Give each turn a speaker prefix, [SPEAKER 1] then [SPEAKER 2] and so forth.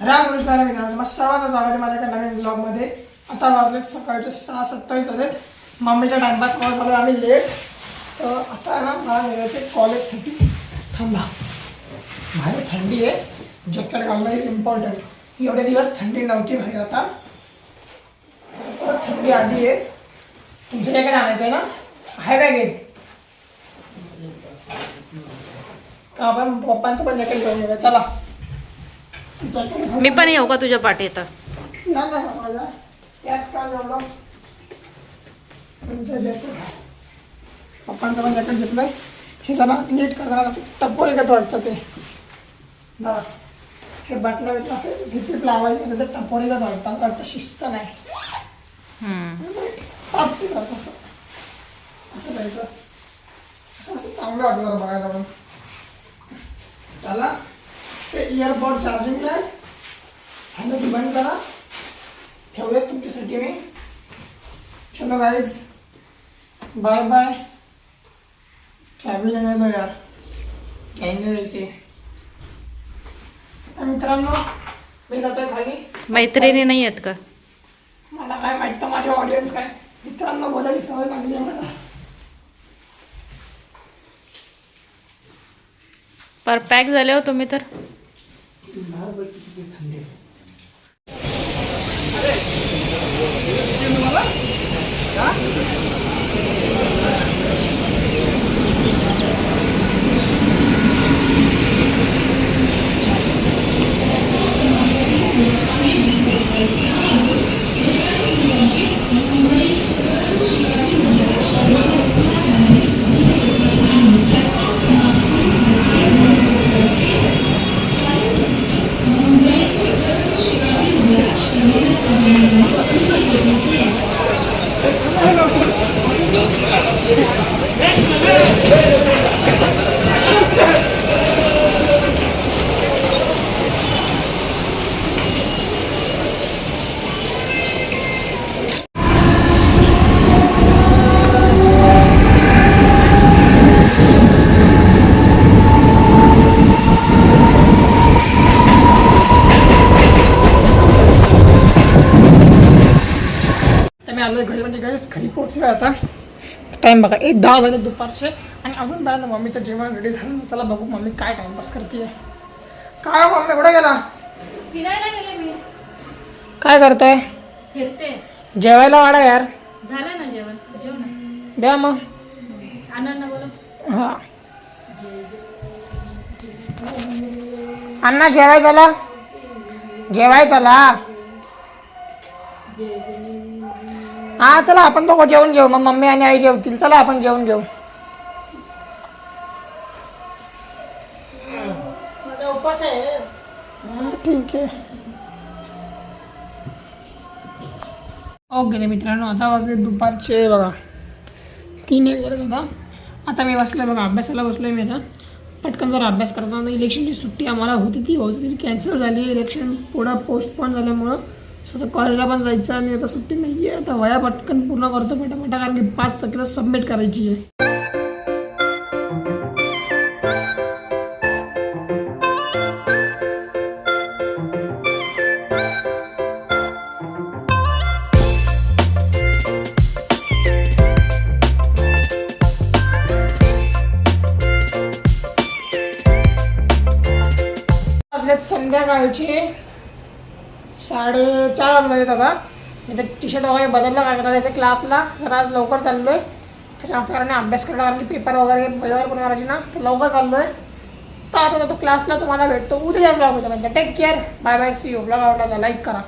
[SPEAKER 1] राम कृष्णाला मित्रांनो मग सर्वांना स्वागत आहे माझ्या नवीन ब्लॉगमध्ये आता वाजलेत सकाळचे सहा सत्तावीस आहेत मम्मीच्या टाइमपास कॉल झाला आम्ही लेट तर आता ना मला निघायचे कॉलेजसाठी थांबा. बाहेर थंडी आहे. जॅकेट घालणं इज इम्पॉर्टंट एवढे दिवस थंडी नव्हती बाहेर आता. परत थंडी आली आहे. तुमच्या जॅकेट आणायचं आहे ना? आहे काय घेत आपण पप्पांचं पण जॅकेट घेऊन येऊया. चला.
[SPEAKER 2] मी पण येऊ का तुझ्या
[SPEAKER 1] जॅकेट जॅकेट घेतलं हे जरा नीट करताना कसं टप्पोरी का वाटतं ते. हे बिटणं असं झिपीप लावायचे नाही तर टपोरी का वाटतं. वाटतं शिस्त नाही. करत असं असं असं असं चांगलं वाटतं जरा बघायला पण. ते इयरपॉड चार्जिंगला झालं की बंद करा. ठेवलेत तुमच्यासाठी मी. चलो गाईज बाय बाय चाबी लेने दो यार. जाएंगे वैसे तर मित्रांनो मी जातोय खाली.
[SPEAKER 2] मैत्रिणी नाही आहेत का?
[SPEAKER 1] मला काय माहीत तर माझे ऑडियन्स काय? मित्रांनो बोलायची सवय लागली आहे मला.
[SPEAKER 2] पर पॅक झाले हो तुम्ही तर.
[SPEAKER 1] 마음을 깊게 담대요. मी आलोय घरी म्हणजे घरी घरी पोहोचलो आता. टाइम बघा एक दहा झाले दुपारचे आणि अजून पर्यंत मम्मीचं जेवण रेडी झालं. चला बघू मम्मी काय टाइमपास करते काय हो मम्मी कुठे गेला?
[SPEAKER 2] फिरायला गेले मी.
[SPEAKER 1] काय करताय?
[SPEAKER 2] फिरते.
[SPEAKER 1] जेवायला वाडा यार.
[SPEAKER 2] झालं ना जेवण? ना.
[SPEAKER 1] द्या मग.
[SPEAKER 2] बोला.
[SPEAKER 1] हा. अण्णा जेवाय चला जेवाय चला हा चला आपण दोघं जेवण घेऊ. मग मम्मी आणि आई जेवतील. चला आपण जेवण घेऊ. हा, ठीक आहे. ओके मित्रांनो आता वाजले दुपारचे बघा. तीन एक वाजत होता. आता मी बसलोय बघा अभ्यासाला बसलोय मी आता. पटकन जर अभ्यास करताना इलेक्शनची सुट्टी आम्हाला होती ती होती ती कॅन्सल झाली. इलेक्शन पुढं पोस्टपोन झाल्यामुळं स्वतः कॉलेजला पण जायचं आणि आता सुट्टी नाही आहे आता वया पटकन पूर्ण करतो पटापटा कारण की पाच तारखेला सबमिट करायची आहे. संध्याकाळची संध्याकाळचे. साडेचार वाजले आता मी तर टी शर्ट वगैरे बदललं कारण का त्याच्या क्लासला जरा आज लवकर चाललो आहे त्याच्या कारण अभ्यास करायला कारण की पेपर वगैरे वगैरे पण करायचे ना तर लवकर चाललो आहे तर आता तो क्लासला तुम्हाला भेटतो. उद्या ब्लॉग होता. म्हणजे take care bye bye see you blog आवडला लाईक करा.